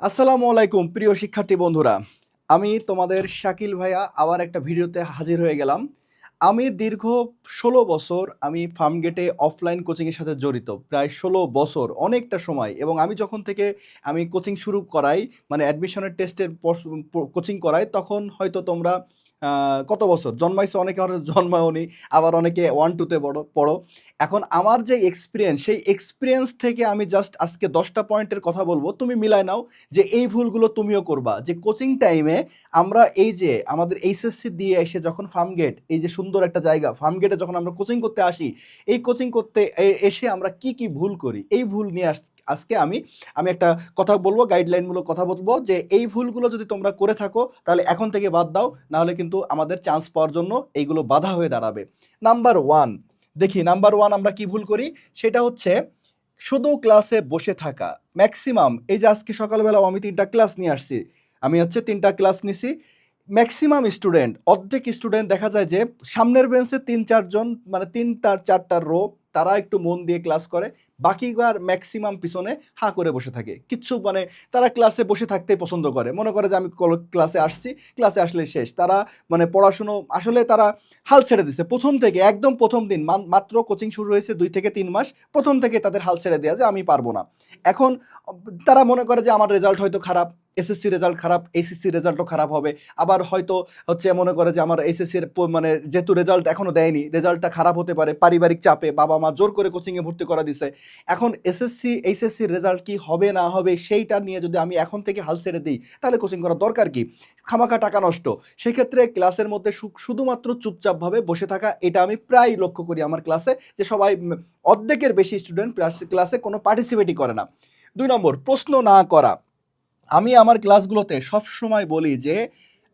আসসালামু আলাইকুম, প্রিয় শিক্ষার্থী বন্ধুরা। আমি তোমাদের শাকিল ভাইয়া আবার একটা ভিডিওতে হাজির হয়ে গেলাম। আমি দীর্ঘ ষোলো বছর আমি ফার্মগেটে অফলাইন কোচিংয়ের সাথে জড়িত, প্রায় ষোলো বছর, অনেকটা সময়। এবং আমি যখন থেকে আমি কোচিং শুরু করাই মানে অ্যাডমিশনের টেস্টের কোচিং করাই, তখন হয়তো তোমরা কত বছর? জন্মাইছো অনেকে হয়তো জন্মায়নি আবার অনেকে ওয়ান টুতে পড়ো পড়ো। এখন আমার যে এক্সপিরিয়েন্স সেই এক্সপিরিয়েন্স থেকে আমি জাস্ট আজকে দশটা পয়েন্টের কথা বলব। তুমি মিলাই নাও যে এই ভুলগুলো তুমিও করবা। যে কোচিং টাইমে আমরা এই যে আমাদের এইচএসসি দিয়ে এসে যখন ফার্মগেট এই যে সুন্দর একটা জায়গা ফার্মগেটে যখন আমরা কোচিং করতে আসি, এই কোচিং করতে এসে আমরা কি কি ভুল করি, এই ভুল নিয়ে আস- আজকে আমি আমি একটা কথা বলব গাইডলাইনমূলক কথা বলব যে এই ভুলগুলো যদি তোমরা করে থাকো, তাহলে এখন থেকে বাদ দাও, নাহলে কিন্তু আমাদের চান্স পাওয়ার জন্য এইগুলো বাধা হয়ে দাঁড়াবে। নাম্বার ওয়ান দেখি নাম্বার ওয়ান আমরা কি ভুল করি? সেটা হচ্ছে শুধু ক্লাসে বসে থাকা। ম্যাক্সিমাম এই যে আজকে সকালবেলাও আমি তিনটা ক্লাস নিয়ে আসছি। আমি হচ্ছে তিনটা ক্লাস নিছি। ম্যাক্সিমাম স্টুডেন্ট অর্ধেক স্টুডেন্ট দেখা যায় যে সামনের বেঞ্চে তিন চারজন মানে তিনটার চারটার রো তারা একটু মন দিয়ে ক্লাস করে। বাকিবার ম্যাক্সিমাম পিছনে হা করে বসে থাকে। কিচ্ছু মানে তারা ক্লাসে বসে থাকতেই পছন্দ করে। মনে করে যে আমি ক্লাসে আসছি ক্লাসে আসলে শেষ। তারা মানে পড়াশুনো, আসলে তারা হাল ছেড়ে দিছে। প্রথম থেকে, একদম প্রথম দিন মাত্র কোচিং শুরু হয়েছে দুই থেকে তিন মাস, প্রথম থেকে তাদের হাল ছেড়ে দেওয়া যে আমি পারব না। এখন, তারা মনে করে যে আমার রেজাল্ট হয়তো খারাপ। এসএসসি রেজাল্ট খারাপ এইচএসসি রেজাল্টও খারাপ হবে। আবার হয়তো হচ্ছে মনে করে যে আমার এইচএসসির মানে যেহেতু রেজাল্ট এখনও দেয়নি রেজাল্টটা খারাপ হতে পারে, পারিবারিক চাপে বাবা মা জোর করে কোচিংয়ে ভর্তি করা দিছে। এখন এসএসসি এইচএসসির রেজাল্ট কি হবে, না হবে, সেইটা নিয়ে যদি আমি এখন থেকে হাল ছেড়ে দিই, তাহলে কোচিং করার দরকার কি? খামাখা টাকা নষ্ট। সেক্ষেত্রে ক্লাসের মধ্যে শুধুমাত্র চুপচাপভাবে বসে থাকা, এটা আমি প্রায় লক্ষ্য করি আমার ক্লাসে যে সবাই অর্ধেকের বেশি স্টুডেন্ট ক্লাসে কোনো পার্টিসিপেটই করে না। দুই নম্বর, প্রশ্ন না করা। আমি আমার ক্লাসগুলোতে সবসময় বলি যে,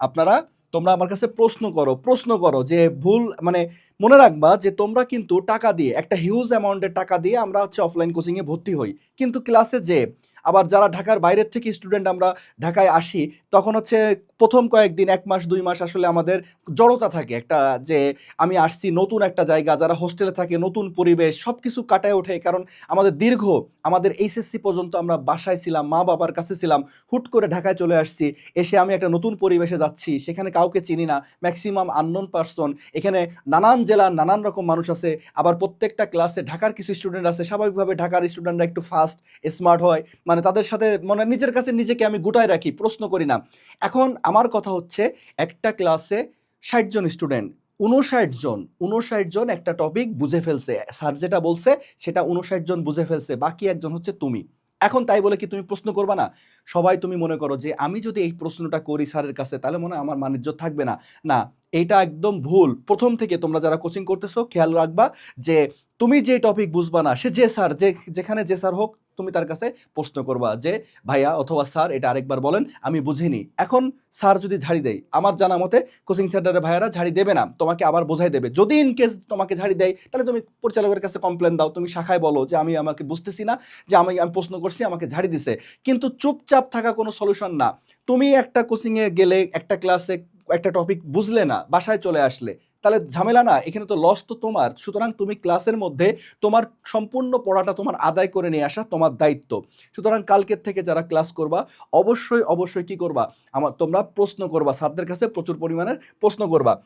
আপনারা তোমরা আমার কাছে প্রশ্ন করো প্রশ্ন করো যে ভুল মানে মনে রাখবা যে তোমরা কিন্তু টাকা দিয়ে, একটা হিউজ অ্যামাউন্টের টাকা দিয়ে আমরা হচ্ছে অফলাইন কোচিংয়ে ভর্তি হই। কিন্তু ক্লাসে যে আবার যারা ঢাকার বাইরের থেকে স্টুডেন্ট আমরা ঢাকায় আসি, তখন হচ্ছে প্রথম কয়েকদিন, এক মাস, দুই মাস আসলে আমাদের জড়তা থাকে। একটা যে আমি আসছি নতুন একটা জায়গা, যারা হোস্টেলে থাকে, নতুন পরিবেশ সব কিছু কাটায় ওঠে। কারণ আমাদের দীর্ঘ, আমাদের এইচএসসি পর্যন্ত আমরা বাসায় ছিলাম, মা বাবার কাছে ছিলাম, হুট করে ঢাকায় চলে আসছি। এসে আমি একটা নতুন পরিবেশে যাচ্ছি, সেখানে কাউকে চিনি না ম্যাক্সিমাম আননোন পার্সন এখানে নানান জেলার নানান রকম মানুষ আছে, আবার প্রত্যেকটা ক্লাসে ঢাকার কিছু স্টুডেন্ট আছে, স্বাভাবিকভাবে ঢাকার স্টুডেন্টরা একটু ফাস্ট স্মার্ট হয়। মানে তাদের সাথে মানে নিজের কাছে নিজেকে আমি গোটায় রাখি, প্রশ্ন করি না। এখন আমার কথা হচ্ছে, একটা ক্লাসে ষাট জন স্টুডেন্ট উনষাট জন উনষাট জন একটা টপিক বুঝে ফেলছে। স্যার যেটা বলছে, সেটা উনষাট জন বুঝে ফেলছে, বাকি একজন হচ্ছে তুমি। এখন তাই বলে কি তুমি প্রশ্ন করবা না? সবাই তুমি মনে করো যে, আমি যদি এই প্রশ্নটা করি স্যারের কাছে, তাহলে মনে হয় আমার মানিজ্য থাকবে না। না এইটা একদম ভুল। প্রথম থেকে তোমরা যারা কোচিং করতেছো, খেয়াল রাখবা যে, তুমি যে টপিক বুঝবা না, সে যে স্যার, যে, যেখানে যে স্যার হোক তুমি তার কাছে প্রশ্ন করবা যে, ভাইয়া অথবা স্যার, এটা আরেকবার বলেন, আমি বুঝিনি। এখন স্যার যদি ঝাড়ি দেয়, আমার জানা মতে কোচিং সেন্টারের ভাইয়ারা ঝাড়ি দেবে না, তোমাকে আবার বোঝাই দেবে। যদি ইন কেস তোমাকে ঝাড়ি দেয়, তাহলে তুমি পরিচালকের কাছে কমপ্লেন দাও। তুমি শাখায় বলো যে, আমি আমাকে বুঝতেছি না যে, আমি আমি প্রশ্ন করছি, আমাকে ঝাড়ি দিছে। কিন্তু চুপচাপ থাকা কোনো সলিউশন না। তুমি একটা কোচিংয়ে গেলে, একটা ক্লাসে একটা টপিক বুঝলে না, বাসায় চলে আসলে। তাহলে ঝামেলা না, এখানে তো লস তো তোমার। সুতরাং তুমি ক্লাসের মধ্যে তোমার সম্পূর্ণ পড়াটা তোমার আদায় করে নিয়ে আসা তোমার দায়িত্ব। সুতরাং কালকের থেকে যারা ক্লাস করবা, অবশ্যই অবশ্যই কি করবা? আমার, তোমরা প্রশ্ন করবা, স্যারদের কাছে প্রচুর পরিমাণের প্রশ্ন করবা।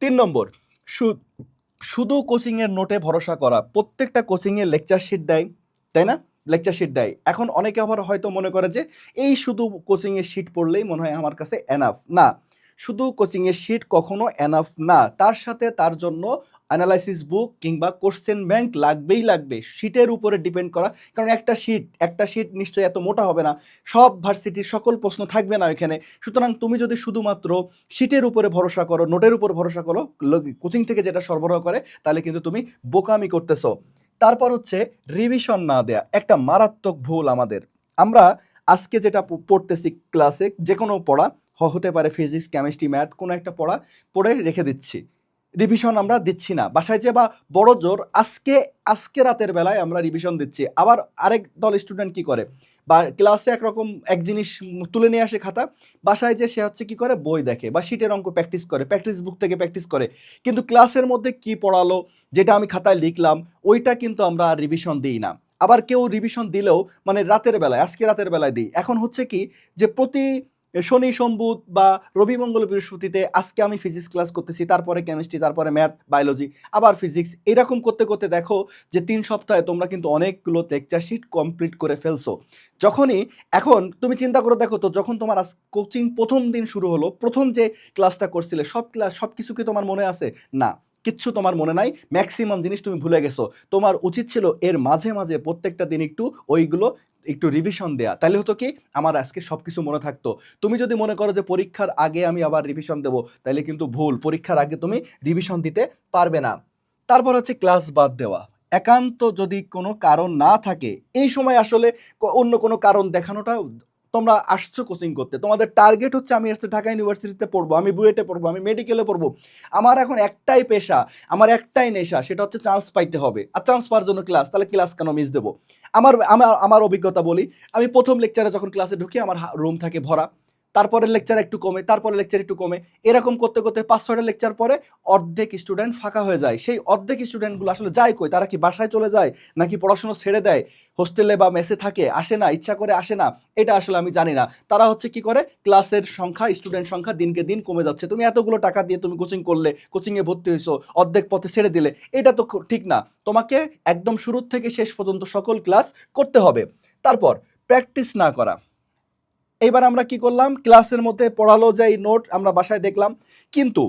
তিন নম্বর, শু- শুধু কোচিংয়ের নোটে ভরসা করা। প্রত্যেকটা কোচিংয়ে লেকচার শিট দেয়, তাই না? লেকচার শিট দেয়। এখন অনেকে আবার হয়তো মনে করে যে, এই শুধু কোচিংয়ের শিট পড়লেই মনে হয় আমার কাছে এনাফ না শুধু কোচিংয়ের শিট কখনো এনাফ না, তার সাথে তার জন্য অ্যানালাইসিস বুক কিংবা কোশ্চেন ব্যাংক লাগবেই লাগবে। শিটের উপরে ডিপেন্ড করা, কারণ একটা শিট একটা শিট নিশ্চয়ই এত মোটা হবে না। সব ভার্সিটির সকল প্রশ্ন থাকবে না এখানে। সুতরাং তুমি যদি শুধুমাত্র শিটের উপরে ভরসা করো, নোটের উপর ভরসা করো কোচিং থেকে যেটা সরবরাহ করে, তাহলে কিন্তু তুমি বোকামি করতেছো। তারপর হচ্ছে রিভিশন না দেয়া, একটা মারাত্মক ভুল আমাদের। আমরা আজকে যেটা পড়তেছি ক্লাসে যে কোনো পড়া হতে পারে ফিজিক্স কেমিস্ট্রি ম্যাথ কোনো একটা পড়া পড়ে রেখে দিচ্ছি। রিভিশন আমরা দিচ্ছি না। বাসায় যে বা বড় জোর, আজকে আজকে রাতের বেলায় আমরা রিভিশন দিচ্ছি। আবার আরেক দল স্টুডেন্ট কি করে? বা ক্লাসে একরকম এক জিনিস তুলে নিয়ে আসে খাতা, বাসায় যে সে হচ্ছে কি করে? বই দেখে বা শিটের অঙ্ক প্র্যাকটিস করে প্র্যাকটিস বুক থেকে প্র্যাকটিস করে। কিন্তু ক্লাসের মধ্যে কি পড়ালো, যেটা আমি খাতায় লিখলাম, ওইটা কিন্তু আমরা আর রিভিশন দিই না। আবার কেউ রিভিশন দিলেও মানে রাতের বেলায়, আজকে রাতের বেলায় দিই। এখন হচ্ছে কি, যে প্রতি শনি সম্বুধ বা রবি, মঙ্গল, বৃহস্পতিতে আজকে আমি ফিজিক্স ক্লাস করতেছি, তারপরে কেমিস্ট্রি তারপরে ম্যাথ বায়োলজি আবার ফিজিক্স এরকম করতে করতে দেখো যে তিন সপ্তাহে তোমরা কিন্তু অনেকগুলো লেকচার শিট কমপ্লিট করে ফেলছো। যখনই, এখন তুমি চিন্তা করে দেখো তো, যখন তোমার আজ কোচিং প্রথম দিন শুরু হলো, প্রথম যে ক্লাসটা করছিলে, সব ক্লাস সব কিছু কি তোমার মনে আছে? না, কিচ্ছু তোমার মনে নাই। ম্যাক্সিমাম জিনিস তুমি ভুলে গেছো। তোমার উচিত ছিল এর মাঝে মাঝে প্রত্যেকটা দিন একটু ওইগুলো একটু রিভিশন দেয়া। তাহলে হতো কি, আমার আজকে সব কিছু মনে থাকতো। তুমি যদি মনে করো যে পরীক্ষার আগে আমি আবার রিভিশন দেবো, তাহলে কিন্তু ভুল। পরীক্ষার আগে তুমি রিভিশন দিতে পারবে না। তারপর হচ্ছে ক্লাস বাদ দেওয়া। একান্ত যদি কোনো কারণ না থাকে, এই সময় আসলে অন্য কোনো কারণ দেখানোটা তোমরা আসছো কোচিং করতে। তোমাদের টার্গেট হচ্ছে আমি আসছে ঢাকা ইউনিভার্সিটিতে পড়ব, আমি বুয়েটে পড়ব, আমি মেডিকেলে পড়ব। আমার এখন একটাই পেশা, আমার একটাই নেশা, সেটা হচ্ছে চান্স পাইতে হবে। আর চান্স পাওয়ার জন্য ক্লাস তাহলে ক্লাস কেন মিস দেবো? আমার আমার আমার অভিজ্ঞতা বলি, আমি প্রথম লেকচারে যখন ক্লাসে ঢুকি, আমার রুম থাকে ভরা। তারপরের লেকচার একটু কমে, তারপরের লেকচার একটু কমে, এরকম করতে করতে পাঁচ, ছয়টা লেকচার পরে অর্ধেক স্টুডেন্ট ফাঁকা হয়ে যায়। সেই অর্ধেক স্টুডেন্টগুলো আসলে যায় কই? তারা কি বাসায় চলে যায় নাকি পড়াশোনা ছেড়ে দেয়? হোস্টেলে বা মেসে থাকে, আসে না, ইচ্ছা করে আসে না, এটা আসলে আমি জানি না। তারা হচ্ছে কি করে? ক্লাসের সংখ্যা স্টুডেন্ট সংখ্যা দিনকে দিন কমে যাচ্ছে। তুমি এতগুলো টাকা দিয়ে তুমি কোচিং করলে কোচিংয়ে ভর্তি হয়েছো, অর্ধেক পথে ছেড়ে দিলে, এটা তো ঠিক না। তোমাকে একদম শুরুর থেকে শেষ পর্যন্ত সকল ক্লাস করতে হবে। তারপর প্র্যাকটিস না করা। এইবার আমরা কি করলাম? ক্লাসের মধ্যে পড়ালো যাই নোট, আমরা বাসায় দেখলাম। কিন্তু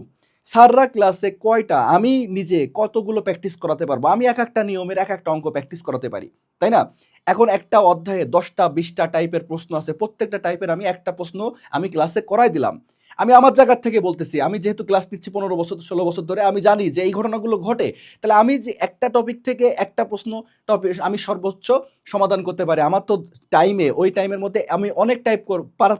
স্যাররা ক্লাসে কয়টা? আমি নিজে কতগুলো প্র্যাকটিস করাতে পারব? আমি এক একটা নিয়মের এক একটা অঙ্ক প্র্যাকটিস করাতে পারি, তাই না? এখন একটা অধ্যায়ে দশটা, বিশটা টাইপের প্রশ্ন আছে। প্রত্যেকটা টাইপের আমি একটা প্রশ্ন আমি ক্লাসে করাই দিলাম। আমি আমার জায়গার থেকে বলতেছি, আমি যেহেতু ক্লাস নিচ্ছি পনেরো বছর, ষোলো বছর ধরে, আমি জানি যে এই ঘটনাগুলো ঘটে, তাহলে আমি যে একটা টপিক থেকে একটা প্রশ্ন টপিক আমি সর্বোচ্চ সমাধান করতে পারি। আমার তো টাইমে ওই টাইমের মধ্যে আমি অনেক টাইপ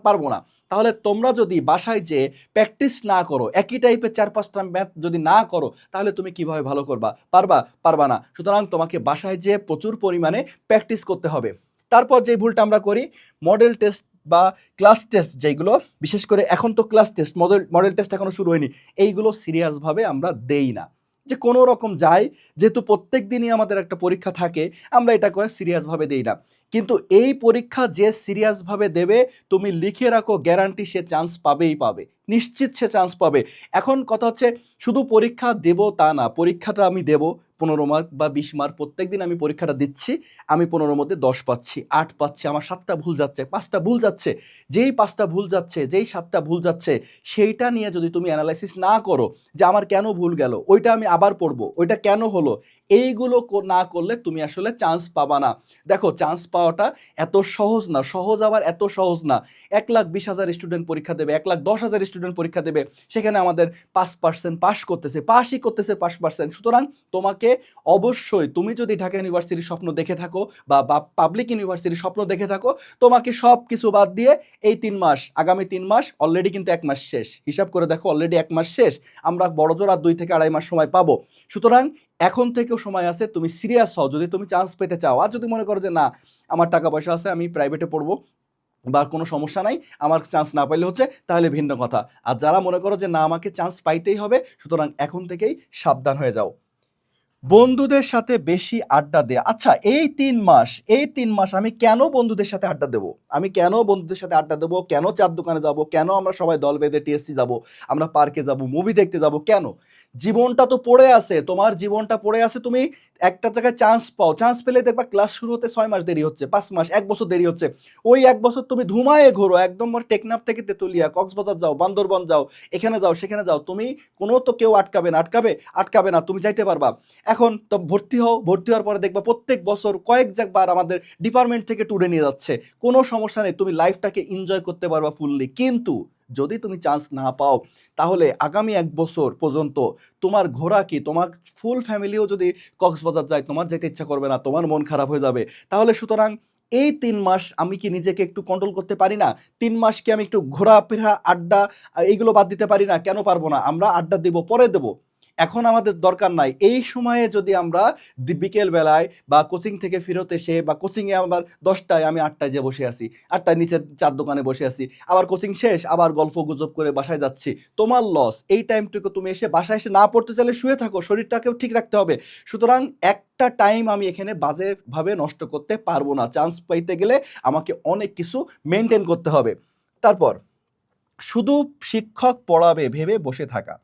পারব না। তাহলে তোমরা যদি বাসায় যে প্র্যাকটিস না করো, একই টাইপের চার পাঁচটা ম্যাথ যদি না করো, তাহলে তুমি কীভাবে ভালো করবা? পারবা? পারবা না। সুতরাং তোমাকে বাসায় যে প্রচুর পরিমাণে প্র্যাকটিস করতে হবে। তারপর যে ভুলটা আমরা করি মডেল টেস্ট বা ক্লাস টেস্ট যেগুলো, বিশেষ করে এখন তো class test model model test এখনও শুরু হয়নি, এইগুলো সিরিয়াসভাবে আমরা দেই না। যে কোনো রকম যাই যেহেতু প্রত্যেক দিনই আমাদের একটা পরীক্ষা থাকে, আমরা এটা করে সিরিয়াসভাবে দেই না। কিন্তু এই পরীক্ষা যে সিরিয়াসভাবে দেবে, তুমি লিখে রাখো গ্যারান্টি সে চান্স পাবেই পাবে। নিশ্চিত সে চান্স পাবে। এখন কথা হচ্ছে, শুধু পরীক্ষা দেব তা না, পরীক্ষাটা আমি দেব পনেরো মার্ক বা বিশ মার্ক প্রত্যেক দিন আমি পরীক্ষাটা দিচ্ছি, আমি পনেরোর মধ্যে দশ পাচ্ছি, আট পাচ্ছি, আমার সাতটা ভুল যাচ্ছে, পাঁচটা ভুল যাচ্ছে, যেই পাঁচটা ভুল যাচ্ছে, যেই সাতটা ভুল যাচ্ছে, সেইটা নিয়ে যদি তুমি অ্যানালাইসিস না করো যে আমার কেন ভুল গেল, ওইটা আমি আবার পড়ব, ওইটা কেন হলো এইগুলো না করলে তুমি আসলে চান্স পাবা না। দেখো চান্স পাওয়াটা এত সহজ না, সহজ আবার এত সহজ না। এক লাখ বিশ হাজার স্টুডেন্ট পরীক্ষা দেবে, এক লাখ দশ হাজার স্টুডেন্ট পরীক্ষা দেবে, সেখানে আমাদের পাঁচ পার্সেন্ট পাস করতেছে পাসই করতেছে পাঁচ পার্সেন্ট সুতরাং তোমাকে অবশ্যই তুমি যদি ঢাকা ইউনিভার্সিটির স্বপ্ন দেখে থাকো বা পাবলিক ইউনিভার্সিটির স্বপ্ন দেখে থাকো, তোমাকে সব কিছু বাদ দিয়ে এই তিন মাস, আগামী তিন মাস অলরেডি কিন্তু এক মাস শেষ। হিসাব করে দেখো অলরেডি এক মাস শেষ। আমরা বড় জোর আর দুই থেকে আড়াই মাস সময় পাবো। সুতরাং এখন থেকেও সময় আছে, তুমি সিরিয়াস হও। যদি তুমি চান্স পেতে চাও, আর যদি মনে করো যে না, আমার টাকা পয়সা আছে, আমি প্রাইভেটে পড়ব বা কোনো সমস্যা নাই, আমার চান্স না পাইলে হচ্ছে, তাহলে ভিন্ন কথা। আর যারা মনে করো যে না, আমাকে চান্স পাইতেই হবে, সুতরাং এখন থেকেই সাবধান হয়ে যাও। বন্ধুদের সাথে বেশি আড্ডা দেয়া। আচ্ছা এই তিন মাস, এই তিন মাস আমি কেন বন্ধুদের সাথে আড্ডা দেবো? আমি কেন বন্ধুদের সাথে আড্ডা দেবো? কেন চার দোকানে যাব? কেন আমরা সবাই দল বেঁধে টিএসসি যাব? আমরা পার্কে যাব মুভি দেখতে যাব? কেন? জীবনটা তো পড়ে আছে, তোমার জীবনটা পড়ে আছে, তুমি একটা জায়গায় চান্স পাও। চান্স পেলে দেখবা ক্লাস শুরু হতে ছয় মাস দেরি হচ্ছে, পাঁচ মাস, এক বছর দেরি হচ্ছে। ওই এক বছর তুমি ধুমায়ে ঘোরো, একদম টেকনাফ থেকে তেতুলিয়া, কক্সবাজার যাও, বান্দরবন যাও, এখানে যাও, সেখানে যাও। তুমি কোনো তো কেউ আটকাবে না, আটকাবে আটকাবে না, তুমি যাইতে পারবা। এখন তো ভর্তি হও, ভর্তি হওয়ার পরে দেখবা প্রত্যেক বছর কয়েক জায়গাবার আমাদের ডিপার্টমেন্ট থেকে ট্যুরে নিয়ে যাচ্ছে। কোনো সমস্যা নেই, তুমি লাইফটাকে এনজয় করতে পারবা ফুললি কিন্তু যদি তুমি চান্স না পাও, তাহলে আগামী এক বছর পর্যন্ত তোমার ঘোরা কি? তোমার ফুল ফ্যামিলিও যদি কক্সবাজার যায়, তোমার যেতে ইচ্ছা করবে না, তোমার মন খারাপ হয়ে যাবে। তাহলে সুতরাং এই তিন মাস আমি কি নিজেকে একটু কন্ট্রোল করতে পারি না? তিন মাস কি আমি একটু ঘোরাফেরা, আড্ডা, এইগুলো বাদ দিতে পারি না? কেন পারব না? আমরা আড্ডা দেবো, পরে দেবো। এখন আমাদের দরকার নাই। এই সময়ে যদি আমরা বিকেল বেলায় বা কোচিং থেকে ফেরত এসে বা কোচিংয়ে আবার দশটায় আমি আটটায় যে বসে আছি আটটায় নিচের চার দোকানে বসে আছি, আবার কোচিং শেষ, আবার গল্প গুজব করে বাসায় যাচ্ছি, তোমার লস এই টাইমটুকু তুমি এসে বাসায় এসে না পড়তে চাইলে শুয়ে থাকো, শরীরটাকেও ঠিক রাখতে হবে। সুতরাং এক একটা টাইম আমি এখানে বাজেভাবে নষ্ট করতে পারব না। চান্স পাইতে গেলে আমাকে অনেক কিছু মেনটেন করতে হবে। তারপর, শুধু শিক্ষক পড়াবে, ভেবে বসে থাকা।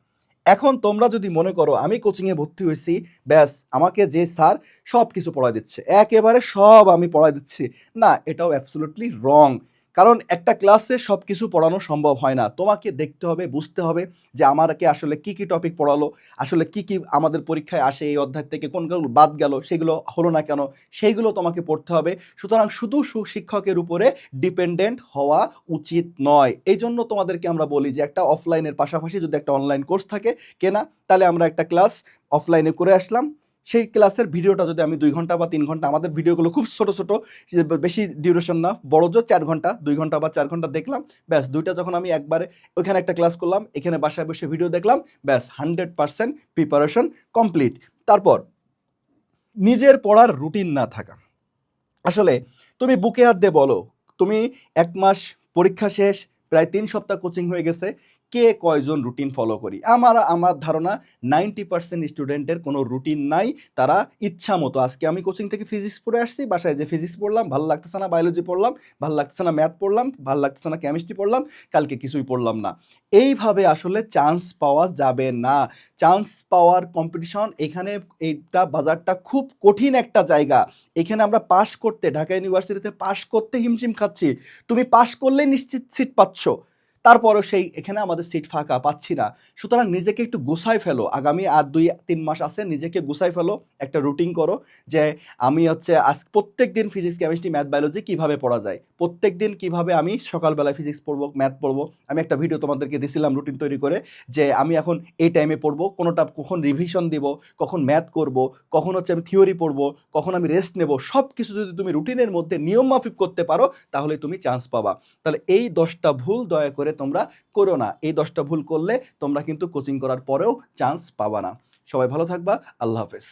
এখন তোমরা যদি মনে করো আমি কোচিংয়ে ভর্তি হয়েছি, ব্যাস আমাকে যে স্যার সব কিছু পড়ায় দিচ্ছে। একেবারে সব আমি পড়ায় দিচ্ছি। না, এটাও অ্যাবসোলুটলি রং কারণ একটা ক্লাসে সব কিছু পড়ানো সম্ভব হয় না। তোমাকে দেখতে হবে, বুঝতে হবে যে আমাকে আসলে কি কি টপিক পড়ালো, আসলে কি কি আমাদের পরীক্ষায় আসে এই অধ্যায় থেকে, কোনগুলো বাদ গেল, সেগুলো হলো না কেন, সেইগুলো তোমাকে পড়তে হবে। সুতরাং শুধু শিক্ষকের উপরে ডিপেন্ডেন্ট হওয়া উচিত নয়। এই জন্য তোমাদেরকে আমরা বলি যে একটা অফলাইনের পাশাপাশি যদি একটা অনলাইন কোর্স থাকে, কেনা, তাহলে আমরা একটা ক্লাস অফলাইনে করে আসলাম। সেই ক্লাসের ভিডিওটা যদি আমি দুই ঘণ্টা বা তিন ঘণ্টা, আমাদের ভিডিওগুলো খুব ছোট ছোট বেশি ডিউরেশন না, বড় জোর চার ঘণ্টা, দুই ঘণ্টা বা চার ঘণ্টা দেখলাম, ব্যাস, দুইটা যখন আমি একবারে ওইখানে একটা ক্লাস করলাম, এখানে বাসায় বসে ভিডিও দেখলাম, ব্যাস হান্ড্রেড পারসেন্ট প্রিপারেশন কমপ্লিট তারপর, নিজের পড়ার রুটিন না থাকা। আসলে, তুমি বুকে হাত দিয়ে বলো, তুমি এক মাস পরীক্ষা শেষ, প্রায় তিন সপ্তাহ কোচিং হয়ে গেছে কে কয়জন রুটিন ফলো করি? আমার আমার ধারণা নাইনটি পার্সেন্ট স্টুডেন্টের কোনো রুটিন নাই। তারা ইচ্ছা মতো, আজকে আমি কোচিং থেকে ফিজিক্স পড়ে আসছি, বাসায় যে ফিজিক্স পড়লাম, ভালো লাগতেছে না বায়োলজি পড়লাম, ভালো লাগতেছে না ম্যাথ পড়লাম, ভালো লাগতেছে না কেমিস্ট্রি পড়লাম, কালকে কিছুই পড়লাম না। এইভাবে আসলে চান্স পাওয়া যাবে না। চান্স পাওয়ার কম্পিটিশন এখানে এইটা, বাজারটা খুব কঠিন একটা জায়গা। এখানে আমরা পাশ করতে, ঢাকা ইউনিভার্সিটিতে পাশ করতে হিমশিম খাচ্ছি। তুমি পাশ করলেই নিশ্চিত সিট পাচ্ছ। তারপরও সেই এখানে আমাদের সিট ফাঁকা, পাচ্ছি না। সুতরাং নিজেকে একটু গুছাই ফেলো। আগামী আর দুই, তিন মাস আছে, নিজেকে গুছাই ফেলো, একটা রুটিন করো যে আমি হচ্ছে আজ প্রত্যেক দিন ফিজিক্স কেমিস্ট্রি ম্যাথ বায়োলজি কীভাবে পড়া যায়? প্রত্যেক দিন কীভাবে আমি সকালবেলায় ফিজিক্স পড়ব ম্যাথ পড়ব? আমি একটা ভিডিও তোমাদেরকে দিছিলাম রুটিন তৈরি করে যে আমি এখন এই টাইমে পড়ব, কোনোটা কখন রিভিশন দিব, কখন ম্যাথ করব, কখন হচ্ছে আমি থিওরি পড়ব, কখন আমি রেস্ট নেব সব কিছু যদি তুমি রুটিনের মধ্যে নিয়ম মাফিক করতে পারো, তাহলে তুমি চান্স পাবা। তাহলে এই দশটা ভুল দয়া করে তোমরা করো না। এই দশটা ভুল করলে তোমরা কিন্তু কোচিং করার পরেও চান্স পাবা না। সবাই ভালো থাকবা। আল্লাহ হাফেজ।